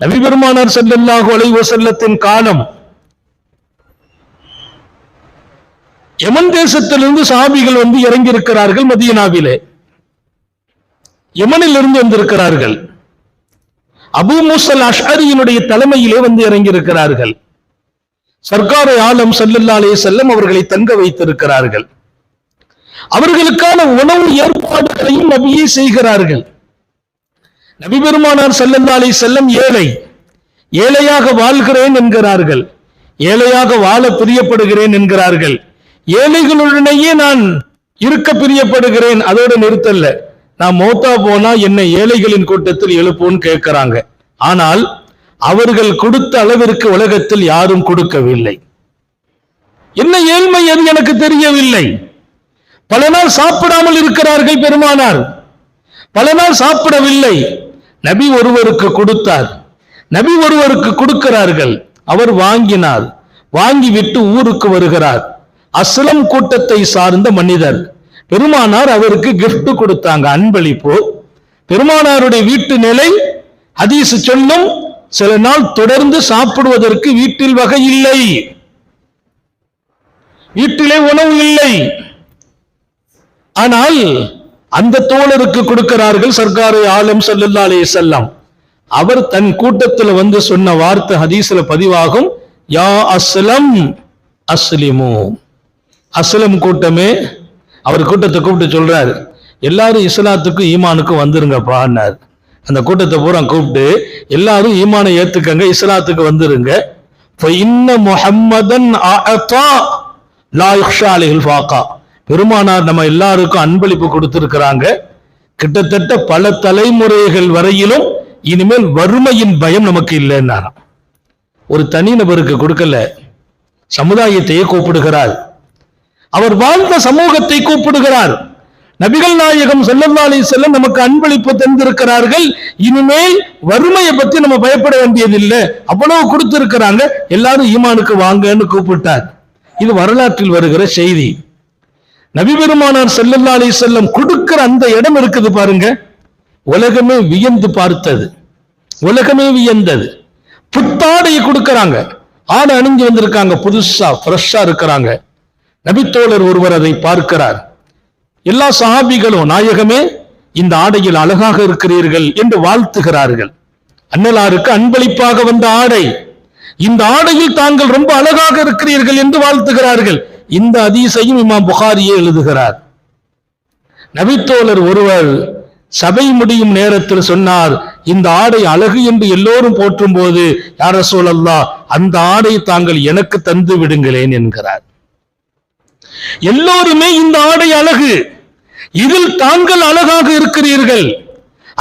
நவிபெருமானார் செல்லல்லாஹு ஸல்லல்லாஹு செல்லத்தின் காலம் யமன் தேசத்திலிருந்து சாபிகள் வந்து இறங்கி இருக்கிறார்கள் மதியனாவிலே யமனில் இருந்து வந்திருக்கிறார்கள். அபூ மூசல் அஷாரியினுடைய தலைமையிலே வந்து இறங்கி இருக்கிறார்கள் சர்க்காரை ஆலம் செல்லல்லாலே செல்லம் அவர்களை தங்க வைத்திருக்கிறார்கள். அவர்களுக்கான உணவு ஏற்பாடுகளையும் நபியே செய்கிறார்கள். நபிபெருமானார் செல்லந்தாலே செல்லம் ஏழை. ஏழையாக வாழ்கிறேன் என்கிறார்கள். ஏழையாக வாழ பிரியப்படுகிறேன் என்கிறார்கள். ஏழைகளுடனேயே நான் இருக்க பிரியப்படுகிறேன். அதோட நிறுத்தல்ல. நான் மௌத்தா போனா என்னை ஏழைகளின் கூட்டத்தில் எழுப்போன்னு கேட்கிறாங்க. ஆனால் அவர்கள் கொடுத்த அளவிற்கு உலகத்தில் யாரும் கொடுக்கவில்லை. என்ன ஏழ்மை அது எனக்கு தெரியவில்லை. பல நாள் சாப்பிடாமல் இருக்கிறார்கள் பெருமானார். பல நாள் சாப்பிடவில்லை. நபி ஒருவருக்கு கொடுத்தார். நபி ஒருவருக்கு கொடுக்கிறார்கள். அவர் வாங்கினார். வாங்கி விட்டு ஊருக்கு வருகிறார். அஸ்லம் கூட்டத்தை சார்ந்த மனிதர். பெருமானார் அவருக்கு கிஃப்ட் கொடுத்தாங்க. அன்பளிப்பு. பெருமானாருடைய வீட்டு நிலை ஹதீஸ் சொல்லும் சில நாள் தொடர்ந்து சாப்பிடுவதற்கு வீட்டில் வகை இல்லை. வீட்டிலே உணவு இல்லை. ஆனால் அந்த தோழருக்கு கொடுக்கிறார்கள் சர்க்காரை ஆலம் ஸல்லல்லாஹு அலே செல்லாம் அவர் தன் கூட்டத்தில் வந்து சொன்ன வார்த்தை ஹதீஸ்ல பதிவாகும் யா அஸ்லம் அஸ்லிமோ. அஸ்லம் கூட்டமே அவர் கூட்டத்தை கூப்பிட்டு சொல்றாரு எல்லாரும் இஸ்லாத்துக்கும் ஈமானுக்கும் வந்துருங்கப்பான்னார் அந்த கூட்டத்தை பூரா கூப்பிட்டு எல்லாரும் ஈமானை ஏத்துக்கங்க இஸ்லாத்துக்கு வந்துருங்க. இன்ன முஹம்மதன் லா யுக்ஷா அலிஹில் ஃபாக்கா பெருமானார் நம்ம எல்லாருக்கும் அன்பளிப்பு கொடுத்திருக்கிறாங்க. கிட்டத்தட்ட பல தலைமுறைகள் வரையிலும் இனிமேல் வறுமையின் பயம் நமக்கு இல்லைன்னாராம். ஒரு தனி நபருக்கு கொடுக்கல. சமுதாயத்தையே கூப்பிடுகிறார். அவர் வாழ்ந்த சமூகத்தை கூப்பிடுகிறார். நபிகள் நாயகம் ஸல்லல்லாஹு செல்ல செல்லம் நமக்கு அன்பளிப்பு தந்திருக்கிறார்கள். இனிமேல் வறுமையை பத்தி நம்ம பயப்பட வேண்டியதில்லை. அவ்வளவு கொடுத்திருக்கிறாங்க. எல்லாரும் ஈமானுக்கு வாங்கன்னு கூப்பிட்டார். இது வரலாற்றில் வருகிற செய்தி. நபிபெருமானார் செல்லல்லா அலி செல்லம் கொடுக்கிற அந்த இடம் இருக்குது பாருங்க. உலகமே வியந்து பார்த்தது. உலகமே வியந்தது. புத்தாடையை கொடுக்கறாங்க. ஆடை அணிஞ்சு வந்திருக்காங்க. புதுசா ஃப்ரெஷ்ஷா இருக்கிறாங்க. நபித்தோழர் ஒருவர் அதை பார்க்கிறார். எல்லா சஹாபிகளும் நாயகமே இந்த ஆடையில் அழகாக இருக்கிறீர்கள் என்று வாழ்த்துகிறார்கள். அன்னலாருக்கு அன்பளிப்பாக வந்த ஆடை. இந்த ஆடையில் தாங்கள் ரொம்ப அழகாக இருக்கிறீர்கள் என்று வாழ்த்துகிறார்கள். இந்த அதிசையும் இமாம் புகாரியே எழுதுகிறார். நபித்தோழர் ஒருவர் சபை முடியும் நேரத்தில் சொன்னார் இந்த ஆடை அழகு என்று எல்லோரும் போற்றும் போது யார சொல்லல்லா அந்த ஆடை தாங்கள் எனக்கு தந்து விடுங்களேன் என்கிறார். எல்லோருமே இந்த ஆடை அழகு இதில் தாங்கள் அழகாக இருக்கிறீர்கள்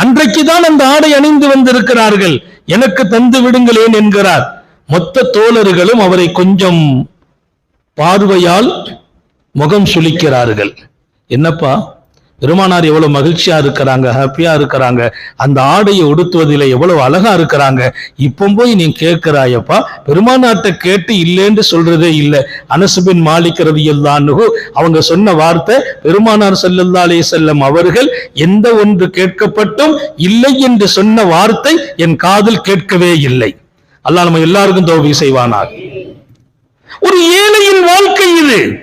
அன்றைக்கு தான் அந்த ஆடை அணிந்து வந்திருக்கிறார்கள் எனக்கு தந்து விடுங்களேன் என்கிறார். மொத்த தோழர்களும் அவரை கொஞ்சம் பார்வையால் முகம் சுளிக்கிறார்கள். என்னப்பா? பெருமானார் எவ்வளவு மகிழ்ச்சியா இருக்கிறாங்க ஹாப்பியா இருக்கிறாங்க. அந்த ஆடையை உடுத்துவதில் எவ்வளவு அழகா இருக்கிறாங்க. இப்போ போய் நீ கேட்கிறாயப்பா பெருமானார்ட்ட கேட்டு இல்லைன்னு சொல்றதே இல்லை. அனசுபின் மாலிக்கிறது எல்லான்னு அவங்க சொன்ன வார்த்தை பெருமானார் ஸல்லல்லாஹு அலைஹி செல்லம் அவர்கள் எந்த ஒன்று கேட்கப்பட்டும் இல்லை என்று சொன்ன வார்த்தை என் காதில் கேட்கவே இல்லை. அல்லா நம்ம எல்லாருக்கும் தோல்வி செய்வானார் ஒரு ஏழையின் வாழ்க்கை இது.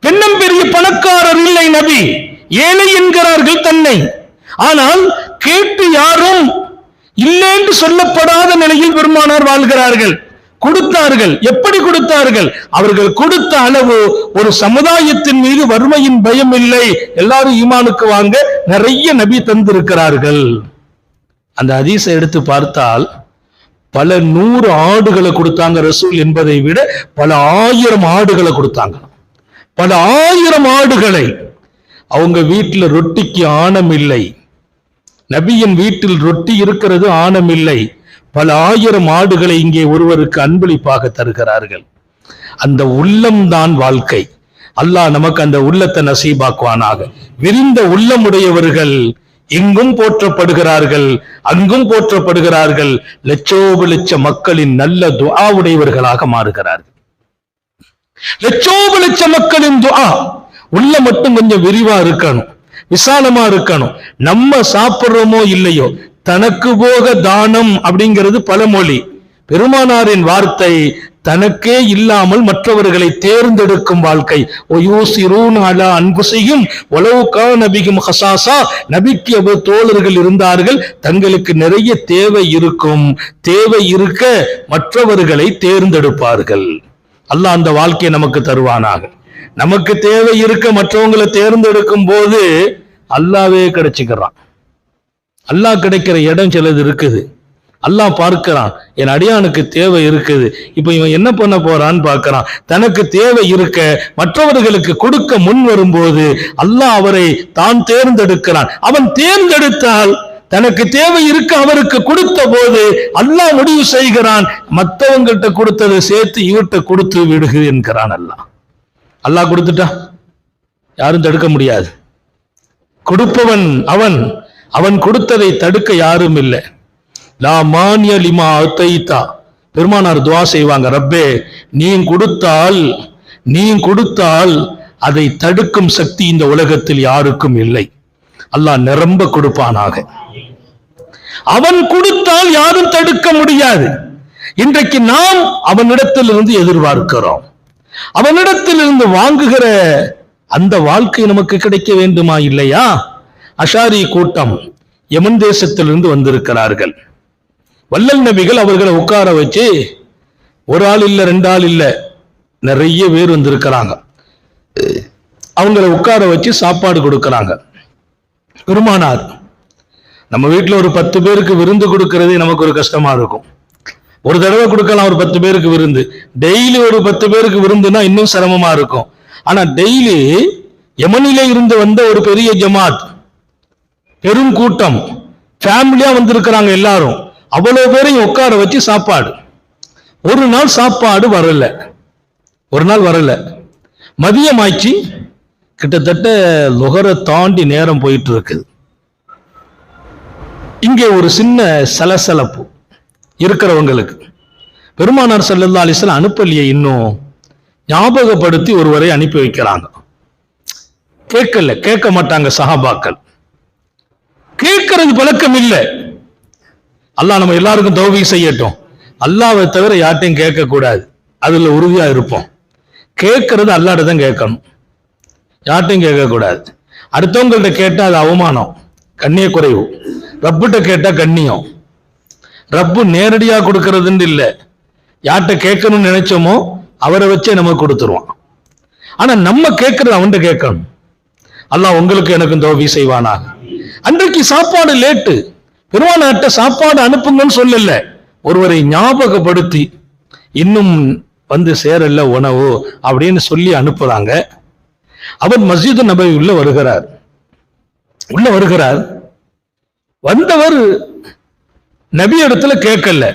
பெண்ணம் பெரிய பணக்காரர் இல்லை நபி. ஏழை என்கிறார்கள் தன்னை. ஆனால் கேட்டு யாரும் இல்லை என்று சொல்லப்படாத நிலையில் பெருமானார் வாழ்கிறார்கள். கொடுத்தார்கள். எப்படி கொடுத்தார்கள்? அவர்கள் கொடுத்த அளவு ஒரு சமுதாயத்தின் மீது வறுமையின் பயம் இல்லை. எல்லாரும் ஈமானுக்கு வாங்க நிறைய நபி தந்திருக்கிறார்கள். அந்த அதிசை எடுத்து பார்த்தால் பல நூறு ஆடுகளை கொடுத்தாங்க ரசூல் என்பதை விட பல ஆயிரம் ஆடுகளை கொடுத்தாங்க. பல ஆயிரம் ஆடுகளை. அவங்க வீட்டுல ரொட்டிக்கு ஆணம் இல்லை நபியின் வீட்டில் ரொட்டி இருக்கிறது ஆணம் இல்லை பல ஆயிரம் ஆடுகளை இங்கே ஒருவருக்கு அன்பளிப்பாக தருகிறார்கள். அந்த உள்ளம்தான் வாழ்க்கை. அல்லாஹ் நமக்கு அந்த உள்ளத்தை நசீபாக்குவானாக. விரிந்த உள்ளமுடையவர்கள் எங்கும் போற்றப்படுகிறார்கள் அங்கும் போற்றப்படுகிறார்கள். லட்சோபு லட்ச மக்களின் நல்ல துஆவுடையவர்களாக மாறுகிறார்கள். லட்சோபு லட்ச மக்களின் துஆ உள்ள மட்டும் கொஞ்சம் விரிவா இருக்கணும் விசாலமா இருக்கணும். நம்ம சாப்பிடுறோமோ இல்லையோ தனக்கு போக தானம் அப்படிங்கிறது பல மொழி பெருமானாரின் வார்த்தை தனக்கே இல்லாமல் மற்றவர்களை தேர்ந்தெடுக்கும் வாழ்க்கை. அலா அன்புசையும் உளவுக்கா நபிக்கும் ஹசாசா. நபிக்கு அவர் தோழர்கள் இருந்தார்கள். தங்களுக்கு நிறைய தேவை இருக்கும். தேவை இருக்க மற்றவர்களை தேர்ந்தெடுப்பார்கள். அல்லாஹ் அந்த வாழ்க்கையை நமக்கு தருவானாக. நமக்கு தேவை இருக்க மற்றவங்களை தேர்ந்தெடுக்கும் போது அல்லாவே கிடைச்சிக்கிறான். அல்லாஹ் கிடைக்கிற இடம் சிலது இருக்குது. அல்லாஹ் பார்க்கிறான் என் அடியானுக்கு தேவை இருக்குது. இப்போ இவன் என்ன பண்ண போறான்னு பார்க்கறான். தனக்கு தேவை இருக்க மற்றவர்களுக்கு கொடுக்க முன் வரும்போது அல்லாஹ் அவரை தான் தேர்ந்தெடுக்கிறான். அவன் தேர்ந்தெடுத்தால் தனக்கு தேவை இருக்க அவருக்கு கொடுத்த போது அல்லாஹ் முடிவு செய்கிறான். மற்றவங்கிட்ட கொடுத்ததை சேர்த்து இவர்கிட்ட கொடுத்து விடுகு என்கிறான் அல்லாஹ். அல்லாஹ் கொடுத்துட்டா? யாரும் தடுக்க முடியாது. கொடுப்பவன் அவன். அவன் கொடுத்ததை தடுக்க யாரும் இல்லை. லா மானிய லிமா அத்தைத்தா. பெருமானார் துவா செய்வாங்க ரப்பே நீ கொடுத்தால் நீ கொடுத்தால் அதை தடுக்கும் சக்தி இந்த உலகத்தில் யாருக்கும் இல்லை. அல்லாஹ் நிரம்ப கொடுப்பானாக. அவன் கொடுத்தால் யாரும் தடுக்க முடியாது. இன்றைக்கு நாம் அவனிடத்திலிருந்து எதிர்பார்க்கிறோம். அவனிடத்திலிருந்து வாங்குகிற அந்த வாழ்க்கை நமக்கு கிடைக்க வேண்டுமா இல்லையா? அஷாரி கூட்டம் யமன் தேசத்திலிருந்து வந்திருக்கிறார்கள். வல்லல் நபிகள் அவர்களை உட்கார வச்சு ஒரு ஆள் இல்லை ரெண்டு ஆள் இல்லை நிறைய பேர் வந்திருக்கிறாங்க. அவங்கள உட்கார வச்சு சாப்பாடு கொடுக்கறாங்க. பெருமானார் நம்ம வீட்டில் ஒரு பத்து பேருக்கு விருந்து கொடுக்கறதே நமக்கு ஒரு கஷ்டமா இருக்கும். ஒரு தடவை கொடுக்கலாம் ஒரு பத்து பேருக்கு விருந்து. டெய்லி ஒரு பத்து பேருக்கு விருந்துனா இன்னும் சிரமமா இருக்கும். ஆனா டெய்லி யமனிலே இருந்து வந்த ஒரு பெரிய ஜமாத் பெரும் கூட்டம் ஃபேமிலியா வந்திருக்கிறாங்க எல்லாரும். அவ்வளோ பேரையும் உட்கார வச்சு சாப்பாடு. ஒரு நாள் சாப்பாடு வரல. ஒரு நாள் வரல. மதியம் ஆச்சு கிட்டத்தட்ட லுகரை தாண்டி நேரம் போயிட்டு இருக்குது இங்கே ஒரு சின்ன சலசலப்பு இருக்கிறவங்களுக்கு. பெருமானார் செல்லல்லா அலைஹி அனுப்பலையே இன்னும். ஞாபகப்படுத்தி ஒருவரை அனுப்பி வைக்கிறாங்க. கேட்கல கேட்க மாட்டாங்க சஹாபாக்கள். கேட்கறது பழக்கம் இல்லை. அல்லாஹ் நம்ம எல்லாருக்கும் தௌபி செய்யட்டும். அல்லாவை தவிர யார்ட்டையும் கேட்கக்கூடாது. அதில் உறுதியாக இருப்போம். கேட்கறது அல்லாட்ட தான் கேட்கணும். யார்ட்டையும் கேட்கக்கூடாது. அடுத்தவங்கள்ட்ட கேட்டால் அது அவமானம் கண்ணிய குறைவு ரப்புகிட்ட கேட்டால் கண்ணியம். ரப்பு நேரடியாக கொடுக்கறதுன்னு இல்லை. யார்கிட்ட கேட்கணும்னு நினைச்சோமோ அவரை வச்சே நமக்கு கொடுத்துருவான் ஆனால் நம்ம கேட்கறது அவன்கிட்ட கேட்கணும். அல்லாஹ் உங்களுக்கு எனக்கும் தோபி செய்வானா அன்றைக்கு சாப்பாடு லேட்டு. பெருமானாட்ட சாப்பாடு அனுப்புங்கன்னு சொல்லல. ஒருவரை ஞாபகப்படுத்தி இன்னும் வந்து சேரல உணவு அப்படின்னு சொல்லி அனுப்புறாங்க. அவர் மஸ்ஜிது நபி உள்ள வருகிறார். உள்ள வருகிறார். வந்தவர் நபி இடத்துல கேட்கல.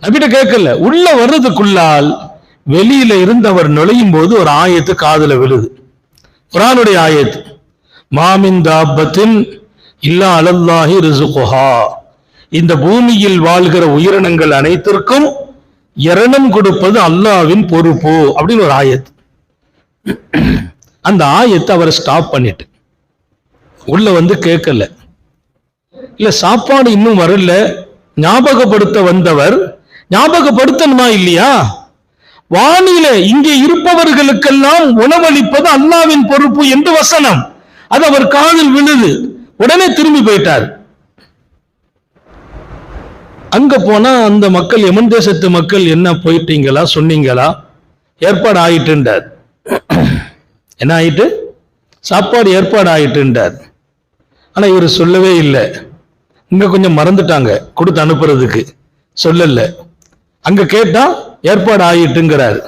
நபிட்ட கேட்கல. உள்ள வர்றதுக்குள்ளால் வெளியில இருந்து அவர் நுழையும் போது ஒரு ஆயத்து காதல விழுது. குரானுடைய ஆயத்து மாமின் தாபத்தின் இல்லா அலல்லாஹி ரிசுகுஹா. இந்த பூமியில் வாழ்கிற உயிரினங்கள் அனைத்திற்கும் இரணம் கொடுப்பது அல்லாவின் பொறுப்பு அப்படின்னு ஒரு ஆயத். அந்த ஆயத்தை அவரை ஸ்டாப் பண்ணிட்டு. உள்ள வந்து கேட்கல. இல்ல சாப்பாடு இன்னும் வரல. ஞாபகப்படுத்த வந்தவர் ஞாபகப்படுத்தணுமா இல்லையா? வானில இங்கே இருப்பவர்களுக்கெல்லாம் உணவளிப்பது அல்லாவின் பொறுப்பு என்று வசனம். அது அவர் காதில் விழுது. உடனே திரும்பி போயிட்டார். அங்க போனா அந்த மக்கள் எமன் தேசத்து மக்கள் என்ன போயிட்டீங்களா சொன்னீங்களா? ஏற்பாடு ஆயிட்டுண்டார் என்ன ஆயிட்டு? சாப்பாடு ஏற்பாடு ஆயிட்டுண்டார் ஆனா இவர் சொல்லவே இல்லை. இங்க கொஞ்சம் மறந்துட்டாங்க கொடுத்து அனுப்புறதுக்கு. சொல்லல. அங்க கேட்டா ஏற்பாடு ஆயிட்டுங்கிறார்.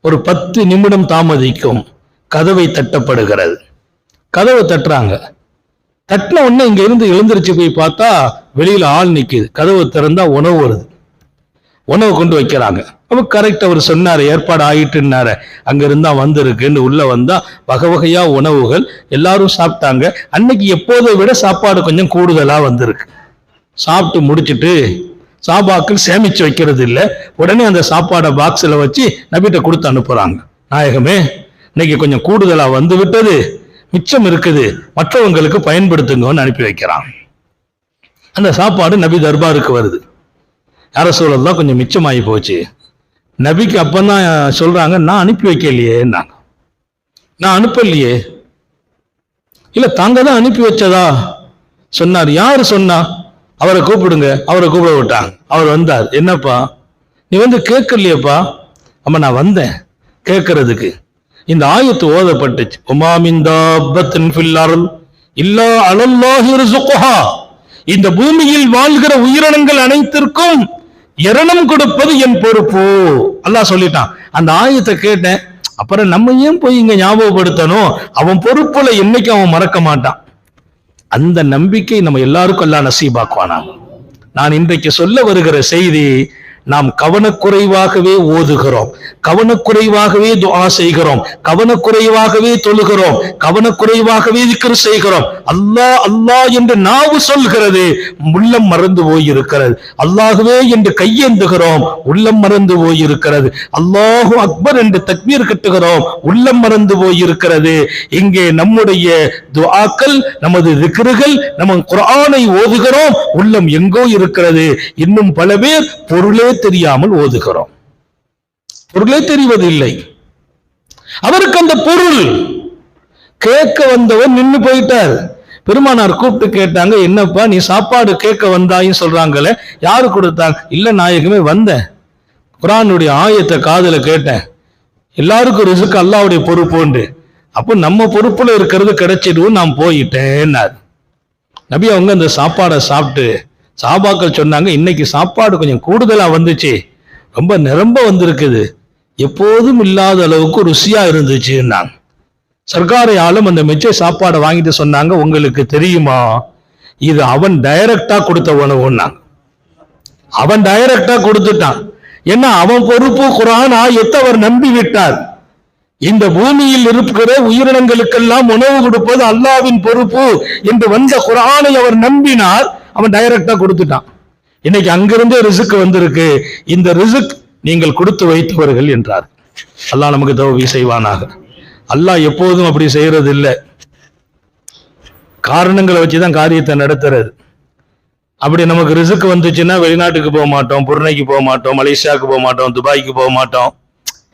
ஒரு பத்து நிமிடம் தாமதிக்கும். கதவை தட்டப்படுகிறது. கதவை தட்டுறாங்க. தட்டின உடனே இங்க இருந்து எழுந்திருச்சு போய் பார்த்தா வெளியில ஆள் நிக்குது. கதவை திறந்தா உணவு வருது. உணவு கொண்டு வைக்கிறாங்க. அப்ப கரெக்ட் அவர் சொன்னார் ஏற்பாடு ஆயிட்டுன்னாரு. அங்க இருந்தா வந்திருக்குன்னு உள்ள வந்தா வகை வகையா உணவுகள் எல்லாரும் சாப்பிட்டாங்க. அன்னைக்கு எப்போதை விட சாப்பாடு கொஞ்சம் கூடுதலா வந்திருக்கு. சாப்பிட்டு முடிச்சுட்டு சாபாக்கள் சேமிச்சு வைக்கிறது இல்லை உடனே அந்த சாப்பாடை பாக்ஸில் வச்சு நபிட்ட கொடுத்து அனுப்புறாங்க. நாயகமே இன்னைக்கு கொஞ்சம் கூடுதலா வந்து விட்டது மிச்சம் இருக்குது. மற்றவங்களுக்கு பயன்படுத்துங்கன்னு அனுப்பி வைக்கிறான். அந்த சாப்பாடு நபி தர்பாருக்கு வருது. யார சூழல்லாம் கொஞ்சம் மிச்சமாகி போச்சு. நபிக்கு அப்பந்தான் சொல்றாங்க நான் அனுப்பி வைக்கலையேன்னாங்க நான் அனுப்பலையே. இல்லை தாங்க தான் அனுப்பி வச்சதா? சொன்னார். யார் சொன்னா? அவரை கூப்பிடுங்க. அவரை கூப்பிட விட்டாங்க. அவர் வந்தார். என்னப்பா? நீ வந்து கேட்கலையேப்பா? அம்மா நான் வந்தேன். கேட்கறதுக்கு. இந்த ஆயத்து ஓதப்பட்டுச்சு. உமாமிந்தாபத்தின் ஃபில்லருள் இல்லா அலல்லாஹி சுகுஹா இந்த பூமியில் வாழ்கிற உயிரினங்கள் அனைத்திற்கும் இரணம் கொடுப்பது என் பொறுப்பு. அல்லாஹ் சொல்லிட்டான். அந்த ஆயத்தை கேட்டேன். அப்புறம் நம்ம ஏன் போய் இங்க ஞாபகப்படுத்தணும்? அவன் பொறுப்புல என்னைக்கு அவன் மறக்க மாட்டான்? அந்த நம்பிக்கை நம்ம எல்லாருக்கும் எல்லாம் நசீபாக்குவானா நான் இன்றைக்கு சொல்ல வருகிற செய்தி நாம் கவனக்குறைவாகவே ஓதுகிறோம். கவனக்குறைவாகவே துவா செய்கிறோம். கவனக்குறைவாகவே தொழுகிறோம். கவனக்குறைவாகவே திக்ர் செய்கிறோம். அல்லாஹ் அல்லாஹ் என்று நாவு சொல்கிறது. உள்ளம் மறந்து போயிருக்கிறது. அல்லாகவே என்று கையேந்துகிறோம். உள்ளம் மறந்து போயிருக்கிறது. அல்லாஹு அக்பர் என்று தக்பீர் கட்டுகிறோம். உள்ளம் மறந்து போயிருக்கிறது. இங்கே நம்முடைய துஆக்கள் நமது திக்ருகள் நம்ம குரானை ஓதுகிறோம். உள்ளம் எங்கோ இருக்கிறது. இன்னும் பல பேர் பொருளே தெரியாமல் ஓதுகிறோம். பொருளே தெரிவதில்லை. அவருக்கு அந்த பொருள். கேட்க வந்தவர் நின்னு போயிட்டார். பெருமானார் கூப்பிட்டு கேட்டாங்க என்னப்பா நீ சாப்பாடு கேட்க வந்தாயின்னு சொல்றாங்களே யாரு கொடுத்தாங்க? இல்ல நாயகமே வந்தேன். குரானுடைய ஆயத்தை காதுல கேட்டேன். எல்லாருக்கும் ரிசுக்கு அல்லாவுடைய பொறுப்பு உண்டு. அப்போ நம்ம பொறுப்புல இருக்கிறது கிடைச்சிடுவோம் நான் போயிட்டேன்னார். நபி அவங்க அந்த சாப்பாடை சாப்பிட்டு சாபாக்கள் சொன்னாங்க இன்னைக்கு சாப்பாடு கொஞ்சம் கூடுதலாக வந்துச்சு. ரொம்ப நிரம்ப வந்திருக்குது. எப்போதும் இல்லாத அளவுக்கு ருசியாக இருந்துச்சுன்னாங்க. சர்க்காரை ஆளும் அந்த மிச்ச சாப்பாடை வாங்கிட்டு சொன்னாங்க உங்களுக்கு தெரியுமா? இது அவன் டைரக்டா கொடுத்த உணவுன்னாங்க. அவன் டைரக்டா கொடுத்துட்டான். ஏன்னா அவன் பொறுப்பு குரான் ஆயத்தவர் நம்பி விட்டார். இந்த பூமியில் இருக்கிற உயிரினங்களுக்கெல்லாம் உணவு கொடுப்பது அல்லாவின் பொறுப்பு என்று வந்த குரானை அவர் நம்பினார். அவன் டைரக்டா கொடுத்துட்டான். இன்னைக்கு அங்கிருந்தே ரிசுக்கு வந்திருக்கு. இந்த ரிசுக் நீங்கள் கொடுத்து வைத்தவர்கள் என்றார். அல்லாஹ் நமக்கு தௌவி செய்வானாக. அல்லாஹ் எப்போதும் அப்படி செய்யறது இல்லை காரணங்களை வச்சுதான் காரியத்தை நடத்துறது. அப்படி நமக்கு ரிசுக்கு வந்துச்சுன்னா வெளிநாட்டுக்கு போக மாட்டோம் புருணைக்கு போக மாட்டோம் மலேசியாவுக்கு போக மாட்டோம் துபாய்க்கு போக மாட்டோம்.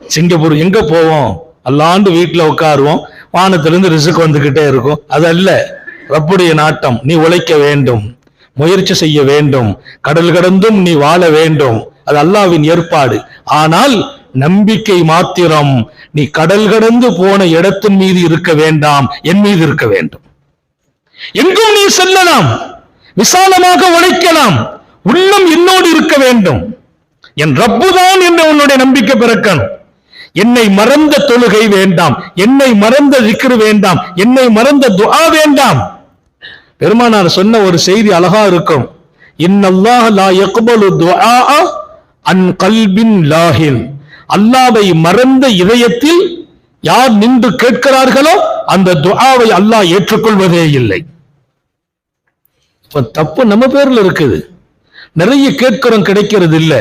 சிங்கப்பூர் எங்க போவோம்? அல்லாண்டு வீட்டில் உட்காருவோம். வானத்திலிருந்து ரிசுக்கு வந்துகிட்டே இருக்கும். அது அல்ல. ரப்புடைய நாட்டம். நீ உழைக்க வேண்டும். முயற்சி செய்ய வேண்டும். கடல் கடந்தும் நீ வாழ வேண்டும். அது அல்லாவின் ஏற்பாடு. ஆனால் நம்பிக்கை மாத்திரம். நீ கடல் கடந்து போன இடத்தின் மீது இருக்க வேண்டாம். என் மீது இருக்க வேண்டும். எங்கும் நீ செல்லலாம். விசாலமாக உழைக்கலாம். உள்ளம் என்னோடு இருக்க வேண்டும். என் ரப்புதான் என்று உன்னுடைய நம்பிக்கை பிறக்கணும். என்னை மறந்த தொழுகை வேண்டாம். என்னை மறந்த திக்ரு வேண்டாம். என்னை மறந்த துஆ வேண்டாம். பெருமானார் சொன்ன ஒரு செய்தி அழகா இருக்கும். இன்னல்லாஹ் லா யக்பலு துஆ அன் கல்பின் லாஹின் அல்லாவை மறந்த இதயத்தில் யார் நின்று கேட்கிறார்களோ அந்த துஆவை அல்லாஹ் ஏற்றுக்கொள்வதே இல்லை. இப்ப தப்பு நம்ம பேர்ல இருக்குது. நிறைய கேட்கிறோம் கிடைக்கிறது இல்ல.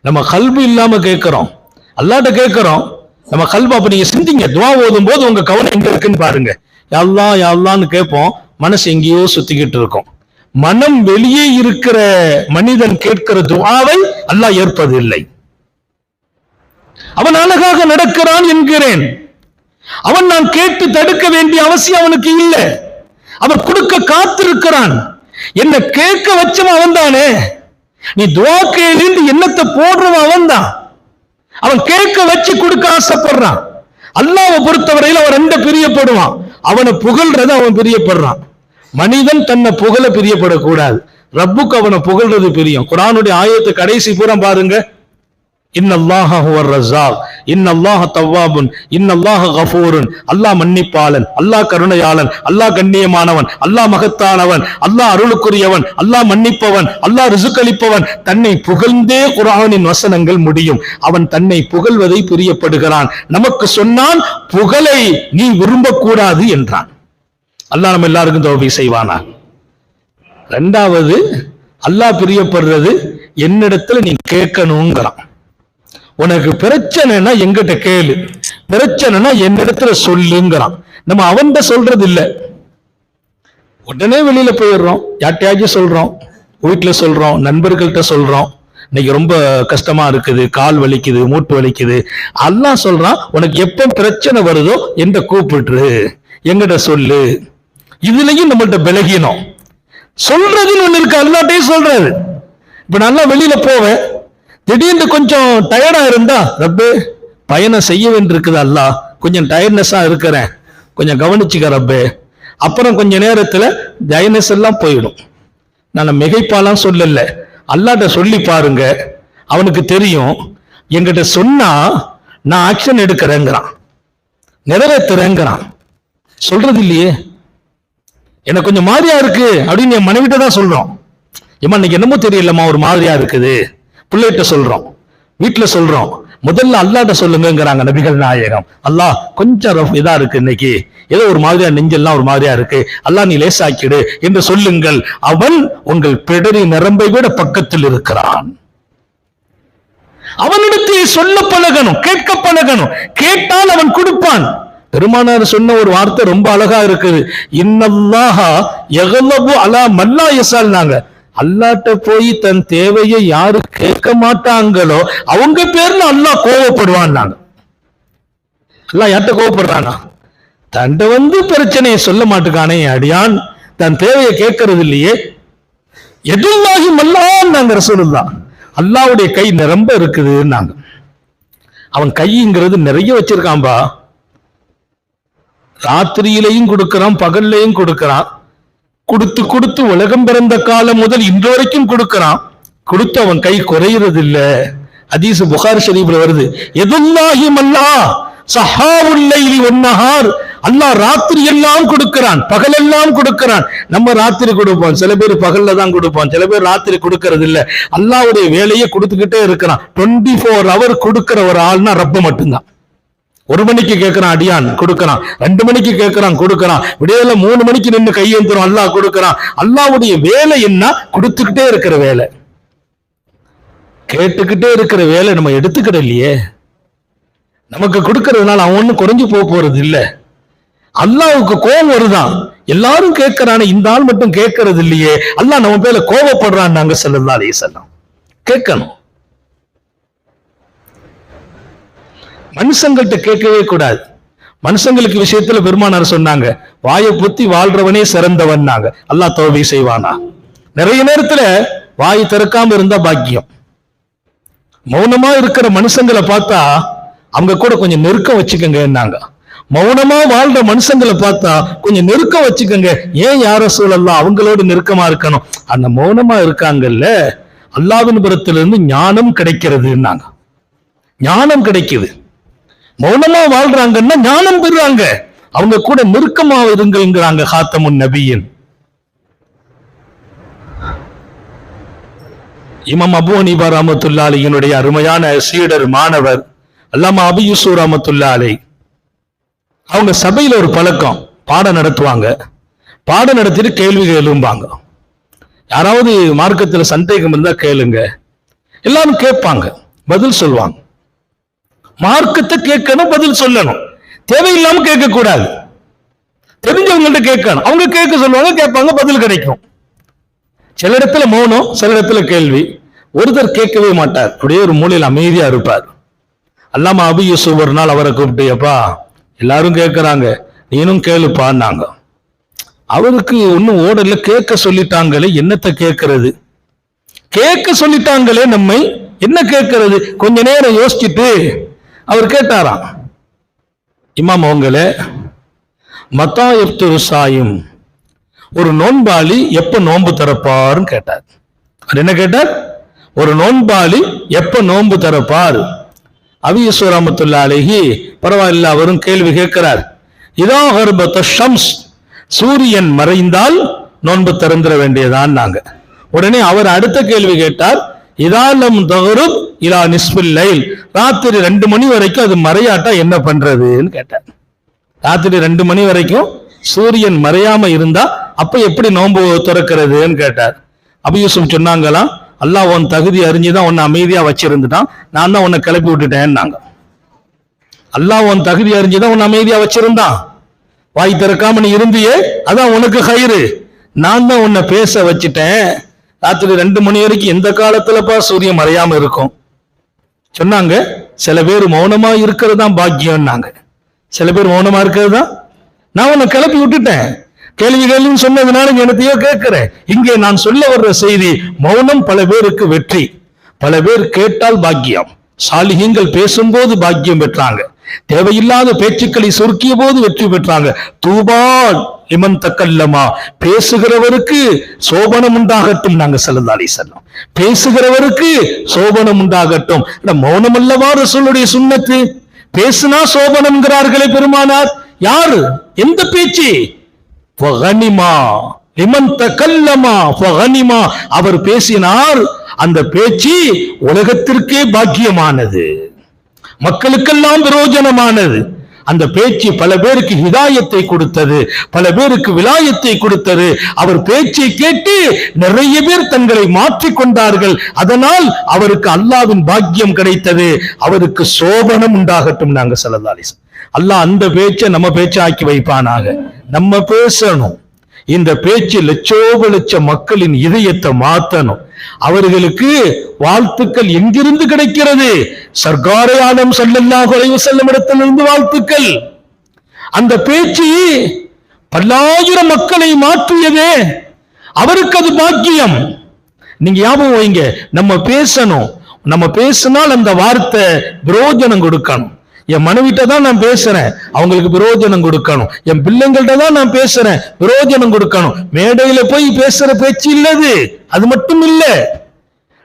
நம்ம கல்வி இல்லாம கேட்கிறோம். அல்லாட்ட கேட்கிறோம். நம்ம கல்வி அப்ப நீங்க சிந்திங்க. துவா ஓதும் போது உங்க கவனம் எங்க இருக்குன்னு பாருங்க. யாழ்லா யாழ்லான்னு கேட்போம். மனசு எங்கேயோ சுத்திக்கிட்டு இருக்கும். மனம் வெளியே இருக்கிற மனிதன் கேட்கிற துவாவை அல்லாஹ் ஏற்பதில்லை. அவன் அழகாக நடக்கிறான் என்கிறேன். அவன் நான் கேட்டு தடுக்க வேண்டிய அவசியம் அவனுக்கு இல்லை. அவன் கொடுக்க காத்திருக்கிறான். என்ன கேட்க வச்சவன் அவன் தானே நீ துவா கேளுன்னு என்னத்தை போடுறவன் அவன் தான் அவன் கேட்க வச்சு கொடுக்க ஆசைப்படுறான். அல்லாவை பொறுத்தவரையில் அவன் ரெண்ட பிரியப்படுவான். அவனை புகழ்றத அவன் பிரியப்படுறான். மனிதன் தன்னை புகழ பிரியப்படக்கூடாது. ரப்புக்கு அவனை புகழ்றது பிரியம். குரானுடைய ஆயத்து கடைசி பூரம் பாருங்க. இன்னல்லாஹ ஹுவர் இன்னல்லாஹ தவ்வாபுன். இன்னல்லாஹ கஃபூருன். அல்லாஹ் மன்னிப்பாளன். அல்லாஹ் கருணையாளன். அல்லாஹ் கண்ணியமானவன். அல்லாஹ் மகத்தானவன். அல்லாஹ் அருளுக்குரியவன். அல்லாஹ் மன்னிப்பவன். அல்லாஹ் ரிசுக்களிப்பவன். தன்னை புகழ்ந்தே குரானின் வசனங்கள் முடியும். அவன் தன்னை புகழ்வதை பிரியப்படுகிறான். நமக்கு சொன்னான் புகழை நீ விரும்பக்கூடாது என்றான். அல்லாஹ் நம்ம எல்லாருக்கும் தோல்வி செய்வானா? ரெண்டாவது அல்லாஹ் பிரியப்படுறது என்னிடத்துல நீ கேட்கணுங்கிறான். உனக்கு பிரச்சனைனா எங்கிட்ட கேளு. பிரச்சனைனா என்னிடத்துல சொல்லுங்கிறான். நம்ம அவன்கிட்ட சொல்றது இல்லை உடனே வெளியில போயிடுறோம். யார்ட்டையாச்சும் சொல்றோம். வீட்டில் சொல்றோம். நண்பர்கள்ட்ட சொல்றோம். இன்னைக்கு ரொம்ப கஷ்டமா இருக்குது. கால் வலிக்குது மூட்டு வலிக்குது. அல்லாஹ் சொல்றான் உனக்கு எப்போ பிரச்சனை வருதோ என்ற கூப்பிட்டுரு. எங்கிட்ட சொல்லு. இதுலயும் நம்மள்ட்ட விலகினோம் சொல்றதுன்னு ஒண்ணு இருக்கு அல்லாட்டையும் சொல்றாரு. இப்ப நல்லா வெளியில போவேன். திடீர்னு கொஞ்சம் டயர்டா இருந்தா ரப்பு பயணம் செய்ய வேண்டியிருக்குது அல்லா. கொஞ்சம் டயர்ட்னஸா இருக்கிறேன். கொஞ்சம் கவனிச்சுக்க ரப்பு. அப்புறம் கொஞ்ச நேரத்துல டயர்னஸ் எல்லாம் போயிடும். நான் மிகைப்பாலாம் சொல்லல. அல்லாட்ட சொல்லி பாருங்க. அவனுக்கு தெரியும். என்கிட்ட சொன்னா நான் ஆக்ஷன் எடுக்கிறேங்கிறான். நிறைவேற்றுறேங்கிறான் சொல்றது இல்லையே. எனக்கு கொஞ்சம் மாதிரியா இருக்கு அப்படின்னு என் மனைவிட்ட தான் சொல்றோம். ஏமா இன்னைக்கு என்னமோ தெரியலம்மா ஒரு மாதிரியா இருக்குது. பிள்ளைகிட்ட சொல்றோம். வீட்டுல சொல்றோம். முதல்ல அல்லாட்ட சொல்லுங்கங்கிறாங்க நபிகள் நாயகம். அல்லாஹ் கொஞ்சம் ரஃப் இதா இருக்கு இன்னைக்கு. ஏதோ ஒரு மாதிரியா நெஞ்செல்லாம் ஒரு மாதிரியா இருக்கு. அல்லாஹ் நீ லேசாக்கிடு என்று சொல்லுங்கள். அவன் உங்கள் பிடரி நிரம்பை விட பக்கத்தில் இருக்கிறான். அவனிடத்தில் சொல்ல பழகணும் கேட்க பழகணும். கேட்டால் அவன் கொடுப்பான். பெருமானார் சொன்ன ஒரு வார்த்தை ரொம்ப அழகா இருக்குது. இன்னல்லாஹா எகலபு அலா மல்லா நாங்க அல்லாட்ட போய் தன் தேவையை யாரு கேட்க மாட்டாங்களோ அவங்க பேர்ல அல்லாஹ் கோவப்படுவான் நாங்க அல்லாஹ் யார்கிட்ட கோவப்படுறானா? தண்டை வந்து பிரச்சனையை சொல்ல மாட்டுக்கானே அடியான். தன் தேவையை கேட்கறது இல்லையே. எதுவாகி மல்லான் நாங்க ரசூலுல்லா அல்லாவுடைய கை நிரம்ப இருக்குதுன்னாங்க. அவன் கைங்கிறது நிறைய வச்சிருக்கான்பா. ராத்திரியிலையும் கொடுக்கிறான் பகல்லையும் கொடுக்கிறான். கொடுத்து கொடுத்து உலகம் பிறந்த காலம் முதல் இன்று வரைக்கும் கொடுக்கிறான். கொடுத்து அவன் கை குறையிறது இல்ல ஹதீஸ் புகார் ஷரீஃப்ல வருது. எதுல்லாஹி அல்லா சஹாவுல்லைலி ஒன்னஹார் அல்லாஹ் ராத்திரி எல்லாம் கொடுக்கிறான் பகலெல்லாம் கொடுக்கிறான். நம்ம ராத்திரி கொடுப்போம். சில பேர் பகல்ல தான் கொடுப்போம். சில பேர் ராத்திரி கொடுக்கறது இல்ல அல்லாவுடைய வேலையை கொடுத்துக்கிட்டே இருக்கிறான். டுவெண்ட்டி ஃபோர் ஹவர் கொடுக்கிற ஒரு ஆள்னா ரப்ப மட்டும்தான். ஒரு மணிக்கு கேட்கறான் அடியான் கொடுக்கறான். ரெண்டு மணிக்கு கேட்கறான் கொடுக்கறான். விடையில மூணு மணிக்கு நின்று கையெழுத்துறோம் அல்லாஹ் கொடுக்கறான். அல்லாவுடைய வேலை என்ன? கொடுத்துக்கிட்டே இருக்கிற வேலை. கேட்டுக்கிட்டே இருக்கிற வேலை நம்ம எடுத்துக்கிட இல்லையே. நமக்கு கொடுக்கறதுனால அவன் ஒண்ணும் குறைஞ்சு போக போறது இல்ல. அல்லாவுக்கு கோபம் வருதான். எல்லாரும் கேட்கறானே இந்த ஆள் மட்டும் கேட்கறது இல்லையே. அல்லாஹ் நம்ம பேர்ல கோபப்படுறான் நாங்க செல்லலாம் அலையே செல்லம் கேட்கணும். மனுஷங்கள்ட்ட கேட்கவே கூடாது. மனுஷங்களுக்கு விஷயத்துல பெருமானார் சொன்னாங்க வாயை புத்தி வாழ்றவனே சிறந்தவன்னாங்க அல்லா தோவை செய்வானா? நிறைய நேரத்துல வாய் திறக்காம இருந்தா பாக்கியம். மௌனமா இருக்கிற மனுஷங்களை பார்த்தா அவங்க கூட கொஞ்சம் நெருக்கம் வச்சுக்கோங்க மௌனமா வாழ்ற மனுஷங்களை பார்த்தா கொஞ்சம் நெருக்கம் வச்சுக்கோங்க. ஏன் யார சூழல்லாம் அவங்களோட நெருக்கமா இருக்கணும்? அந்த மௌனமா இருக்காங்கல்ல அல்லாவின் புறத்திலிருந்து ஞானம் கிடைக்கிறதுன்னாங்க ஞானம் கிடைக்குது. மௌனமா வாழ்றாங்கன்னா ஞானம் பெறுறாங்க. அவங்க கூட நெருக்கமா இருங்கள்ங்கிறாங்க ஹாத்தமுன் நபியின். இமம் அபு அனிபா ரஹமத்துல்லா அலியினுடைய அருமையான சீடர் மாணவர் அல்லாம அபியூசு யூசு அலை அவங்க சபையில் ஒரு பழக்கம் பாடம் நடத்துவாங்க. பாடம் நடத்திட்டு கேள்விகள் எழும்பாங்க. யாராவது மார்க்கத்துல சந்தேகம் இருந்தா கேளுங்க. எல்லாரும் கேட்பாங்க பதில் சொல்லுவாங்க மார்க்கத்தை கேட்கணும் பதில் சொல்லணும். தேவையில்லாம கேட்க கூடாது தெரிஞ்சவங்கள்ட்ட கேட்கணும். அவங்க கேட்க சொல்லுவாங்க கேட்பாங்க பதில் கிடைக்கும். சில இடத்துல மௌனம் சில இடத்துல கேள்வி. ஒருத்தர் கேட்கவே மாட்டார். அப்படியே ஒரு மூலையில் அமைதியா இருப்பார். அல்லாம அபி யூசுப் ஒரு நாள் அவரை கூப்பிட்டு எப்பா எல்லாரும் கேட்கறாங்க. நீனும் கேளுப்பான்னாங்க. அவருக்கு ஒன்றும் ஓடல. கேட்க சொல்லிட்டாங்களே என்னத்தை கேட்கறது? கேட்க சொல்லிட்டாங்களே நம்மை என்ன கேட்கறது? கொஞ்ச நேரம் யோசிச்சுட்டு அவர் கேட்டாராம் இமாம் அவங்களே மத்தா எப்துரு சாயும் ஒரு நோன்பாளி எப்ப நோன்பு திறப்பாருன்னு கேட்டார். அவர் என்ன கேட்டார்? ஒரு நோன்பாளி எப்ப நோன்பு திறப்பார்? அபியசுராமத்துல்லா அழகி பரவாயில்ல அவரும் கேள்வி கேட்கிறார். இதா ஹர்பத்த ஷம்ஸ் சூரியன் மறைந்தால் நோன்பு திறந்துட வேண்டியதான் நாங்க. உடனே அவர் அடுத்த கேள்வி கேட்டார் இதாலம் தகரும் இலா நிஸ்பில் லைல். ராத்திரி ரெண்டு மணி வரைக்கும் அது மறையாட்டா என்ன பண்றதுன்னு கேட்டார் ராத்திரி ரெண்டு மணி வரைக்கும் சூரியன் மறையாம இருந்தா அப்ப எப்படி நோன்பு திறக்கிறதுன்னு கேட்டார். அபியூசம் சொன்னாங்களாம் அல்லாஹ் உன் தகுதி அறிஞ்சுதான் உன்னை அமைதியா வச்சிருந்துட்டான். நான் தான் உன்னை கிளப்பி விட்டுட்டேன்னாங்க. அல்லாஹ் உன் தகுதி அறிஞ்சுதான் உன்னை அமைதியா வச்சிருந்தான். வாய் திறக்காம நீ இருந்தியே அதான் உனக்கு கயிறு. நான் தான் உன்னை பேச வச்சுட்டேன். ராத்திரி ரெண்டு மணி வரைக்கும் எந்த காலத்துலப்பா சூரியன் மறையாம இருக்கும்? சொன்னாங்க சில பேர் மௌனமா இருக்கிறது தான் பாக்கியம்னாங்க. சில பேர் மௌனமா இருக்கிறது தான் நான் உன்னை கிளப்பி விட்டுட்டேன். கேள்வி கேள்வின்னு சொன்னதுனால எனத்தையோ என்னத்தையோ கேட்கிறேன். இங்கே நான் சொல்ல வர்ற செய்தி மௌனம் பல பேருக்கு வெற்றி. பல பேர் கேட்டால் பாக்கியம். சாலிகங்கள் பேசும்போது பாக்கியம் பெற்றாங்க. தேவையில்லாத பேச்சுக்களை சுருக்கிய போது வெற்றி பெற்றாங்க. தூபால்! இமன் தக்கல்லமா? பேசுகிறவருக்கு சோபனம் உண்டாகட்டும் நாங்க செல்லதாலே செல்லும் பேசுகிறவருக்கு சோபனம் உண்டாகட்டும். இந்த மௌனம் அல்லவா ரசூலுடைய சுண்ணத்து? பேசுனா சோபனம்ங்கிறார்களே பெருமானார். யாரு? எந்த பேச்சு? ஃபகனிமா லிமன் ஃபகனிமா அவர் பேசினார். அந்த பேச்சு உலகத்திற்கே பாக்கியமானது. மக்களுக்கெல்லாம் பிரயோஜனமானது. அந்த பேச்சு பல பேருக்கு ஹிதாயத்தை கொடுத்தது பல பேருக்கு விலாயத்தை கொடுத்தது. அவர் பேச்சை கேட்டு நிறைய பேர் தங்களை மாற்றிக்கொண்டார்கள் அதனால் அவருக்கு அல்லாவின் பாக்கியம் கிடைத்தது. அவருக்கு சோபனம் உண்டாகட்டும் நாங்க சொல்லதாலிஸ் அல்லாஹ் அந்த பேச்சை நம்ம பேச்சாக்கி வைப்பானாக. நம்ம பேசணும். இந்த பேச்சு லட்சோப லட்ச மக்களின் இதயத்தை மாத்தணும். அவர்களுக்கு வாழ்த்துக்கள் எங்கிருந்து கிடைக்கிறது? சர்க்காரயானம் செல்லல்லா குறைவு செல்லும் இடத்திலிருந்து வாழ்த்துக்கள். அந்த பேச்சு பல்லாயிரம் மக்களை மாற்றியதே. அவருக்கு அது பாக்கியம். நீங்க ஞாபகம் வைங்க நம்ம பேசணும். நம்ம பேசினால் அந்த வார்த்தை புரோஜனம் கொடுக்கணும். என் மனைவிட்ட தான் நான் பேசுறேன். அவங்களுக்கு பிரயோஜனம் கொடுக்கணும். என் பிள்ளைங்கள்ட்ட தான் நான் பேசுறேன். பிரயோஜனம் கொடுக்கணும். மேடையில போய் பேசுற பேச்சு இல்லது. அது மட்டும் இல்ல.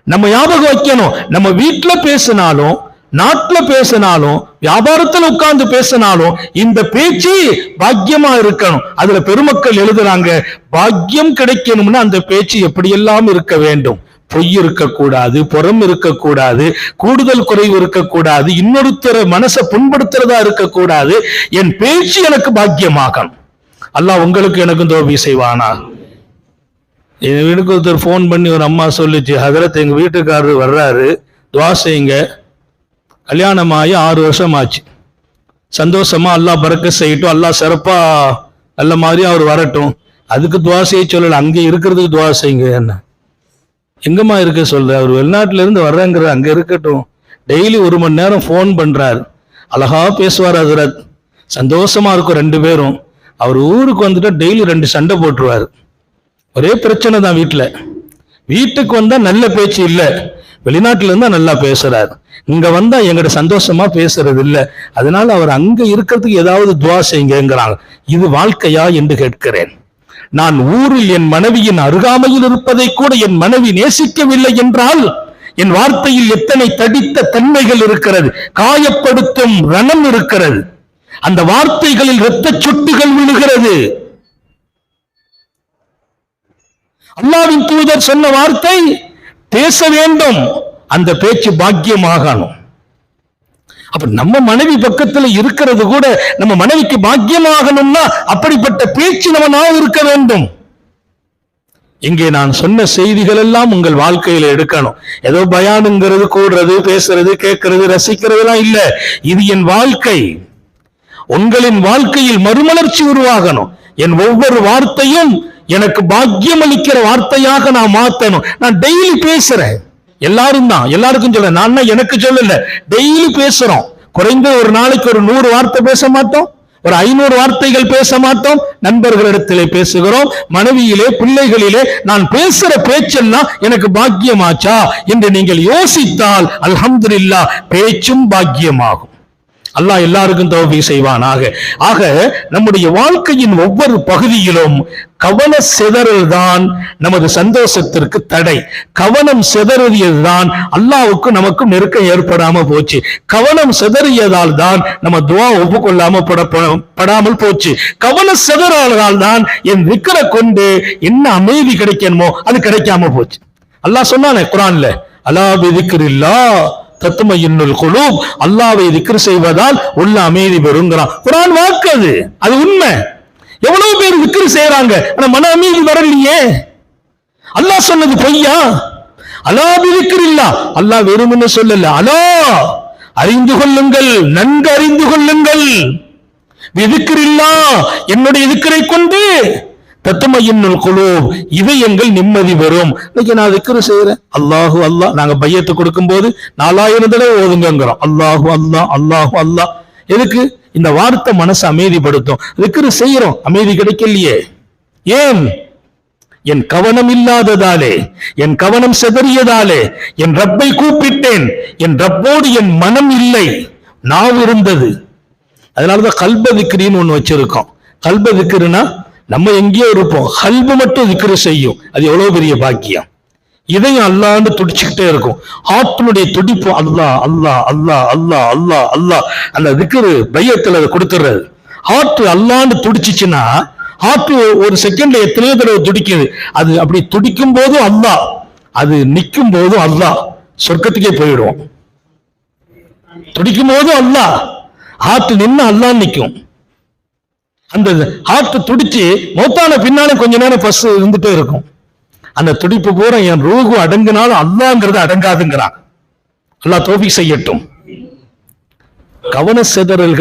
நம்ம ஞாபகம் வைக்கணும். நம்ம வீட்டுல பேசினாலும் நாட்டுல பேசினாலும் வியாபாரத்துல உட்கார்ந்து பேசினாலும் இந்த பேச்சு பாக்கியமா இருக்கணும். அதுல பெருமக்கள் எழுதுறாங்க பாக்கியம் கிடைக்கணும்னு அந்த பேச்சு எப்படியெல்லாம் இருக்க வேண்டும்? பொய் இருக்கக்கூடாது புறம் இருக்கக்கூடாது கூடுதல் குறைவு இருக்கக்கூடாது இன்னொருத்தர மனசை புண்படுத்துறதா இருக்கக்கூடாது என் பேச்சு எனக்கு பாக்கியமாகும் அல்லாஹ் உங்களுக்கு எனக்கும் தோல்வி செய்வானா? எனக்கு வீட்டுக்கு ஒருத்தர் ஃபோன் பண்ணி ஒரு அம்மா சொல்லிச்சு ஹதரத் எங்க வீட்டுக்காரர் வர்றாரு துவா செய்யுங்க. கல்யாணம் ஆகி ஆறு வருஷம் ஆச்சு சந்தோஷமா அல்லாஹ் பறக்க செய்யட்டும் அல்லாஹ் சிறப்பா நல்ல மாதிரி அவர் வரட்டும். அதுக்கு துவா செய்ய சொல்லல அங்கே இருக்கிறதுக்கு துவா செய்யுங்க என்ன? எங்கம்மா இருக்க சொல்ற? அவர் வெளிநாட்டிலேருந்து வர்றேங்கிற அங்கே இருக்கட்டும். டெய்லி ஒரு மணி நேரம் ஃபோன் பண்ணுறார் அழகா பேசுவார் ஹசரத். சந்தோஷமா இருக்கும் ரெண்டு பேரும். அவர் ஊருக்கு வந்துட்டா டெய்லி ரெண்டு சண்டை போட்டுருவார். ஒரே பிரச்சனை தான் வீட்டில் வீட்டுக்கு வந்தால் நல்ல பேச்சு இல்லை. வெளிநாட்டில இருந்தால் நல்லா பேசுறாரு. இங்க வந்தா எங்கிட்ட சந்தோஷமா பேசுறது இல்லை. அதனால அவர் அங்க இருக்கிறதுக்கு ஏதாவது துவா செய்யுங்கிறாங்க இது வாழ்க்கையா என்று கேட்கிறேன். நான் ஊரில் என் மனைவியின் அருகாமையில் இருப்பதை கூட என் மனைவி நேசிக்கவில்லை என்றால் என் வார்த்தையில் எத்தனை தடித்த தன்மைகள் இருக்கிறது? காயப்படுத்தும் ரணம் இருக்கிறது. அந்த வார்த்தைகளில் இரத்த சொட்டுகள் விழுகிறது. அல்லாவின் தூதர் சொன்ன வார்த்தை பேச வேண்டும் அந்த பேச்சு பாக்கியமாகணும். அப்ப நம்ம மனைவி பக்கத்துல இருக்கிறது கூட நம்ம மனைவிக்கு பாக்கியமாகணும்னா அப்படிப்பட்ட பேச்சு நம்ம நான் இருக்க வேண்டும். இங்கே நான் சொன்ன செய்திகள் எல்லாம் உங்கள் வாழ்க்கையில எடுக்கணும். ஏதோ பயானுங்கிறது கூடுறது பேசுறது கேட்கறது ரசிக்கிறதுலாம் இல்ல. இது என் வாழ்க்கை. உங்களின் வாழ்க்கையில் மறுமலர்ச்சி உருவாகணும். என் ஒவ்வொரு வார்த்தையும் எனக்கு பாக்கியம் அளிக்கிற வார்த்தையாக நான் மாத்தணும் நான் டெய்லி பேசுறேன். எல்லாரும் தான். எல்லாருக்கும் சொல்ல நான் எனக்கு சொல்லல. டெய்லி பேசுறோம். குறைந்த ஒரு நாளைக்கு ஒரு நூறு வார்த்தை பேச மாட்டோம். ஒரு ஐநூறு வார்த்தைகள் பேச மாட்டோம். நண்பர்களிடத்திலே பேசுகிறோம். மனைவியிலே பிள்ளைகளிலே நான் பேசுற பேச்செல்லாம் எனக்கு பாக்கியமாச்சா? என்று நீங்கள் யோசித்தால் அல்ஹம்துல்லா பேச்சும் பாக்கியமாகும். அல்லாஹ் எல்லாருக்கும் தௌபி செய்வானாக. ஆக நம்முடைய வாழ்க்கையின் ஒவ்வொரு பகுதியிலும் கவன சிதறல் தான் நமது சந்தோஷத்திற்கு தடை. கவனம் சிதறியதுதான் அல்லாவுக்கும் நமக்கும் நெருக்கம் ஏற்படாம போச்சு. கவனம் சிதறியதால் தான் நம்ம துவா ஒப்புக்கொள்ளாம படாமல் போச்சு. கவன சிதறால் தான் என் விக்கரை கொண்டு என்ன அமைதி கிடைக்கணுமோ அது கிடைக்காம போச்சு. அல்லாஹ் சொன்னானே குரான்ல அலா பிதிக்கிறில்லா தத்துமையின்னுள் குழு அல்லாவை திக்ர் செய்வதால் உள்ள அமைதி பெறுங்கிறான். குரான் வாக்கு அது. அது உண்மை. எவ்வளவு பேர் திக்ர் செய்யறாங்க ஆனா மன அமைதி வரலையே. அல்லாஹ் சொன்னது பொய்யா? அலா பிதிக்கிறில்லா அல்லாஹ் வெறும்னு சொல்லல. அலா! அறிந்து கொள்ளுங்கள். நன்கு அறிந்து கொள்ளுங்கள். விதிக்கிறில்லா என்னுடைய இதுக்கரை கொண்டு தத்துமையின்னுள் குழு இதயங்கள் நிம்மதி பெறும். இன்னைக்கு நான் விக்கிரம் செய்யறேன் அல்லாஹு அல்லாஹ். நாங்க பையத்தை கொடுக்கும் போது நாலாயிரம் தடவை ஓதுங்கிறோம் அல்லாஹு அல்லாஹ் அல்லாஹு அல்லாஹ். எதுக்கு? இந்த வார்த்தை மனசை அமைதிப்படுத்தும். விக்கிரம் செய்யறோம் அமைதி கிடைக்கலையே. ஏன்? என் கவனம் இல்லாததாலே என் கவனம் சிதறியதாலே என் ரப்பை கூப்பிட்டேன். என் ரப்போடு என் மனம் இல்லை. நாவு இருந்தது. அதனாலதான் கல்ப திக்ரின்னு ஒண்ணு வச்சிருக்கோம். கல்ப நம்ம எங்கேயோ இருப்போம். ஹல்பு மட்டும் திக்கிற செய்யும். அது எவ்வளவு பெரிய பாக்கியம். இதையும் அல்லான்னு துடிச்சுக்கிட்டே இருக்கும். ஆத்மனுடைய துடிப்பு அல்லா அல்லாஹ் அல்லாஹ் அல்லாஹ் அல்லாஹ் அல்லாஹ் அந்த திக்ரு பையத்தில் அதை கொடுத்துறது ஆற்று அல்லாண்டு துடிச்சிச்சுன்னா ஆற்று ஒரு செகண்ட்ல எத்தனையோ தடவை துடிக்குது. அது அப்படி துடிக்கும் போதும் அல்லாஹ் அது நிற்கும் போதும் அல்லாஹ் சொர்க்கத்துக்கே போயிடுவோம். துடிக்கும் போதும் அல்லாஹ் ஆற்று நின்று அல்லான்னு நிற்கும் அந்த ஆற்று துடிச்சு மௌத்தான பின்னாலும் கொஞ்ச நேரம் பஸ் இருந்துட்டே இருக்கும். அந்த துடிப்பு பூரா என் ரூகு அடங்குனாலும் அல்லாங்கிறது அடங்காதுங்கிறான். அல்லா தோபி செய்யட்டும். கவன சிதறல்கள்